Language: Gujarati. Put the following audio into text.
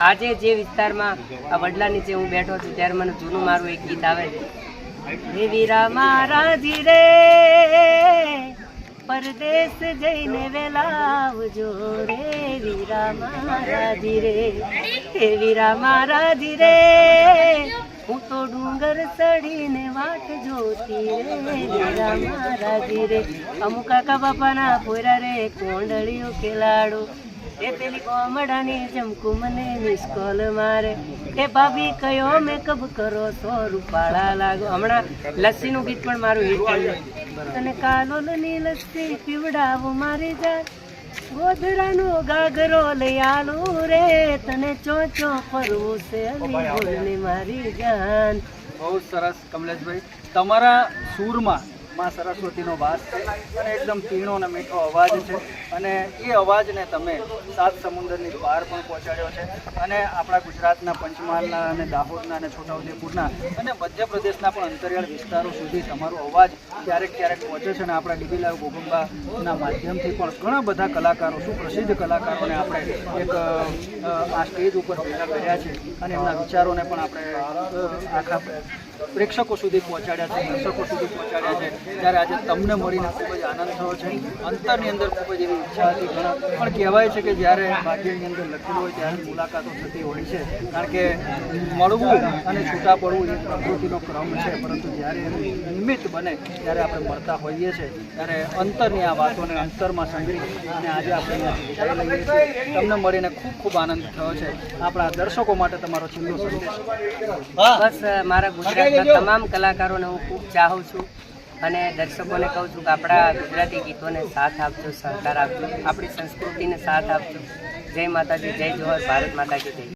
આજે જે વિસ્તારમાં આ વડલા નીચે હું બેઠો છું, ત્યારે મને જૂનું મારું એક ગીત આવે છે. વીરા મારા ધીરે, પરદેશ જઈને વેલાવજો રે વીરા મારા ધીરે, હે વીરા મારા ધીરે હું તો ડુંગર ચડીને વાટ જોતી રે. વીરા મારા ધીરે અમુક કાકા બાપાના પોરા રે. કોંડળીઓ ખેલાડો. એ પેલી કોમડાની જમકુ મને મિસ મારે. એ ભાભી કયો મેકઅપ કરો તો રૂપાળા લાગો. હમણાં લસ્સીનું ગીત પણ મારું હિટ તને કાલોલની લસ્સી પીવડાવો મારી જાન ગોધરાનો ગાગરો લઈ આલું રે તને ચોચો ફરવું છે મારી જાન. બહુ સરસ કમલેશભાઈ. તમારા સૂરમાં માં સરસ્વતીનો વાસ છે અને એકદમ પીણો અને મીઠો અવાજ છે. અને એ અવાજને તમે સાત સમુદ્રની પાર પણ પહોંચાડ્યો છે. અને આપણા ગુજરાતના પંચમહાલના અને દાહોદના અને છોટાઉદેપુરના અને મધ્યપ્રદેશના પણ અંતરિયાળ વિસ્તારો સુધી તમારો અવાજ ક્યારેક ક્યારેક પહોંચે છે. અને આપણા ડીબીલાલ ગોગંબાના માધ્યમથી પણ ઘણા બધા કલાકારો, સુપ્રસિદ્ધ કલાકારોને આપણે એક આ સ્ટેજ ઉપર ભેગા કર્યા છે. અને એમના વિચારોને પણ આપણે આખા પ્રેક્ષકો સુધી પહોંચાડ્યા છે, દર્શકો સુધી પહોંચાડ્યા છે. ત્યારે આજે તમને મળીને ખૂબ જ આનંદ થયો છે. અંતરની અંદર ખૂબ જ એવી ઈચ્છા હતી પણ કહેવાય છે કે જ્યારે ભાગ્યની અંદર લખેલું હોય ત્યારે મુલાકાતો થતી હોય છે. કારણ કે મળવું અને છૂટા પડવું એ પ્રકૃતિનો ક્રમ છે. પરંતુ જ્યારે એનું નિમિત્ત બને ત્યારે આપણે મળતા હોઈએ છીએ ત્યારે અંતરની આ વાતોને અંતરમાં સંગ્રહી અને આજે આપણે વિદાય લઈએ છીએ. તમને મળીને ખૂબ ખૂબ આનંદ થયો છે. આપણા દર્શકો માટે તમારો છેલ્લો સંદેશ. બસ, મારા ગુજરાતના તમામ કલાકારોને હું ખૂબ ચાહું છું અને દર્શકોને કહું છું કે આપણા ગુજરાતી ગીતોને સાથ આપજો સહકાર આપજો આપણી સંસ્કૃતિને સાથ આપજો. જય માતાજી જય જોહર ભારત માતા કી જય.